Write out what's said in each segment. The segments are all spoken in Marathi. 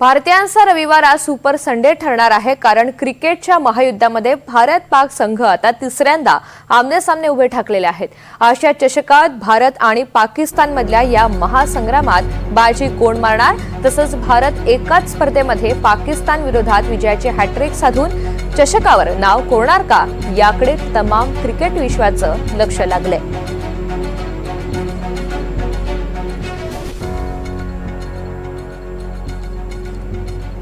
भारतीयांचा रविवार आज सुपर संडे ठरणार आहे कारण क्रिकेटच्या महायुद्धामध्ये भारत पाक संघ आता तिसऱ्यांदा आमनेसामने उभे ठाकलेले आहेत. आशिया चषकात भारत आणि पाकिस्तानमधल्या या महासंग्रामात बाजी कोण मारणार? तसंच भारत एकाच स्पर्धेमध्ये पाकिस्तान विरोधात विजयाची हॅट्रिक साधून चषकावर नाव कोरणार का? याकडे तमाम क्रिकेट विश्वाचं लक्ष लागलंय.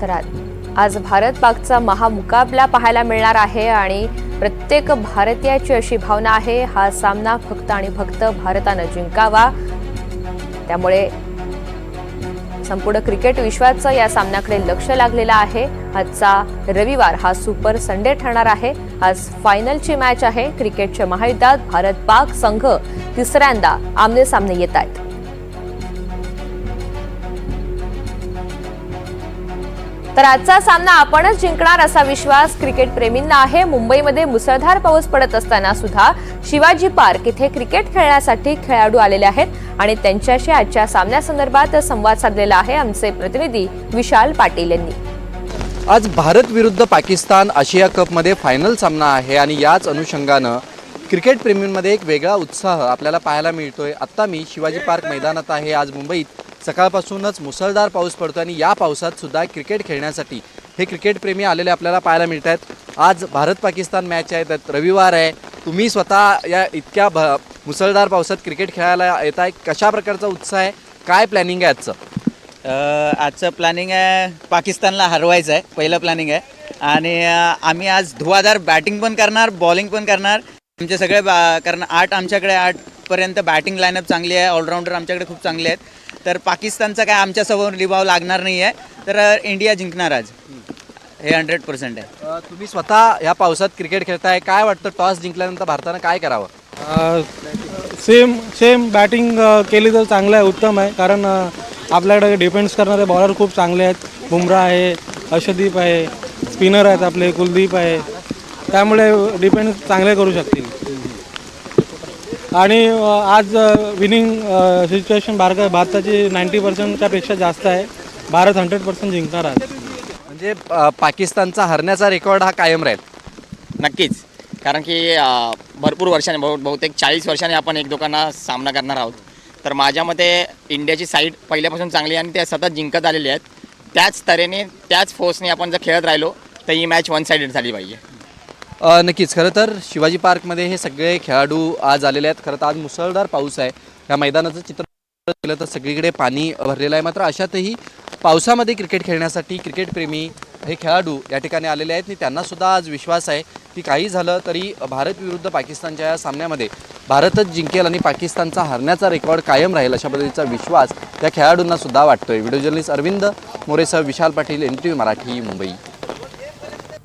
तर आज- आज भारत पाकचा महामुकाबला पाहायला मिळणार आहे आणि प्रत्येक भारतीयाची अशी भावना आहे हा सामना फक्त आणि फक्त भारतानं जिंकावा. त्यामुळे संपूर्ण क्रिकेट विश्वाचं या सामन्याकडे लक्ष लागलेलं आहे. आजचा रविवार हा सुपर संडे ठरणार आहे. आज फायनलची मॅच आहे. क्रिकेटच्या महायुद्धात भारत पाक संघ तिसऱ्यांदा आमने सामने येत आहेत तर आजचा सामना आपणच जिंकणार असा विश्वास क्रिकेट प्रेमींना आहे. मुंबईमध्ये मुसळधार पाऊस पडत असताना सुद्धा शिवाजी पार्क इथे क्रिकेट खेळण्यासाठी खेळाडू आलेले आहेत आणि त्यांच्याशी आजच्या सामन्यासंदर्भात संवाद साधलेला आहे आमचे प्रतिनिधी विशाल पाटील यांनी. आज भारत विरुद्ध पाकिस्तान आशिया कपमध्ये फायनल सामना आहे आणि याच अनुषंगानं क्रिकेट प्रेमींमध्ये एक वेगळा उत्साह आपल्याला पाहायला मिळतोय. आत्ता मी शिवाजी पार्क मैदानात आहे. आज मुंबईत सकाळपासूनच मुसळधार पाऊस पडतो आणि या पावसात सुद्धा क्रिकेट खेळण्यासाठी हे क्रिकेटप्रेमी आलेले आपल्याला पाहायला मिळत आहेत आज भारत पाकिस्तान मॅच आहे त्यात रविवार आहे. तुम्ही स्वतः या इतक्या भ मुसळधार पावसात क्रिकेट खेळायला येत आहे कशा प्रकारचा उत्साह आहे? काय प्लॅनिंग आहे आजचं? आजचं प्लॅनिंग आहे पाकिस्तानला हरवायचं आहे पहिलं प्लॅनिंग आहे. आणि आम्ही आज धुवाधार बॅटिंग पण करणार बॉलिंग पण करणार. आमचे सगळे बा कारण आठ आमच्याकडे आठ आठपर्यंत बॅटिंग लाईनअप चांगली आहे. ऑलराऊंडर आमच्याकडे खूप चांगले आहेत. तर पाकिस्तानचा काय आमच्यासमोर लिबाव लागणार नाही आहे तर इंडिया जिंकणार आज. हे हंड्रेड पर्सेंट आहे. तुम्ही स्वतः या पावसात क्रिकेट खेळताय. काय वाटतं? टॉस जिंकल्यानंतर भारतानं काय करावं? सेम सेम बॅटिंग केली तर चांगलं आहे उत्तम आहे. कारण आपल्याकडे डिफेन्स करणारे बॉलर खूप चांगले आहेत. बुमरा आहे अर्षदीप आहे स्पिनर आहेत आपले कुलदीप आहे. त्यामुळे डिफेन्स चांगले करू शकतील. आणि आज विनिंग सिच्युएशन भारत भारताची नाईंटी पर्सेंटच्या पेक्षा जास्त आहे. भारत हंड्रेड पर्सेंट जिंकणार आज. म्हणजे पाकिस्तानचा हरण्याचा रेकॉर्ड हा कायम राहील. नक्कीच. कारण की भरपूर वर्षांनी बहु बहुतेक चाळीस वर्षांनी आपण एक दोघांना सामना करणार आहोत. तर माझ्या मते इंडियाची साईड पहिल्यापासून चांगली आहे आणि ते सतत जिंकत आलेले आहेत. त्याच तऱ्हेने त्याच फोर्सने आपण जर खेळत राहिलो तर ही मॅच वन साईडेड झाली पाहिजे. नक्कीच. खरं तर शिवाजी पार्कमध्ये हे सगळे खेळाडू आज आलेले आहेत. खरं तर आज मुसळधार पाऊस आहे. या मैदानाचं चित्र केलं तर सगळीकडे पाणी भरलेलं आहे. मात्र अशातही पावसामध्ये क्रिकेट खेळण्यासाठी क्रिकेटप्रेमी हे खेळाडू या ठिकाणी आलेले आहेत. आणि त्यांनासुद्धा आज विश्वास आहे की काही झालं तरी भारत विरुद्ध पाकिस्तानच्या या सामन्यामध्ये भारतच जिंकेल आणि पाकिस्तानचा हरण्याचा रेकॉर्ड कायम राहील अशा पद्धतीचा विश्वास या खेळाडूंनासुद्धा वाटतोय. Video journalist Arvind मोरेसह Vishal Patil N T V Marathi Mumbai.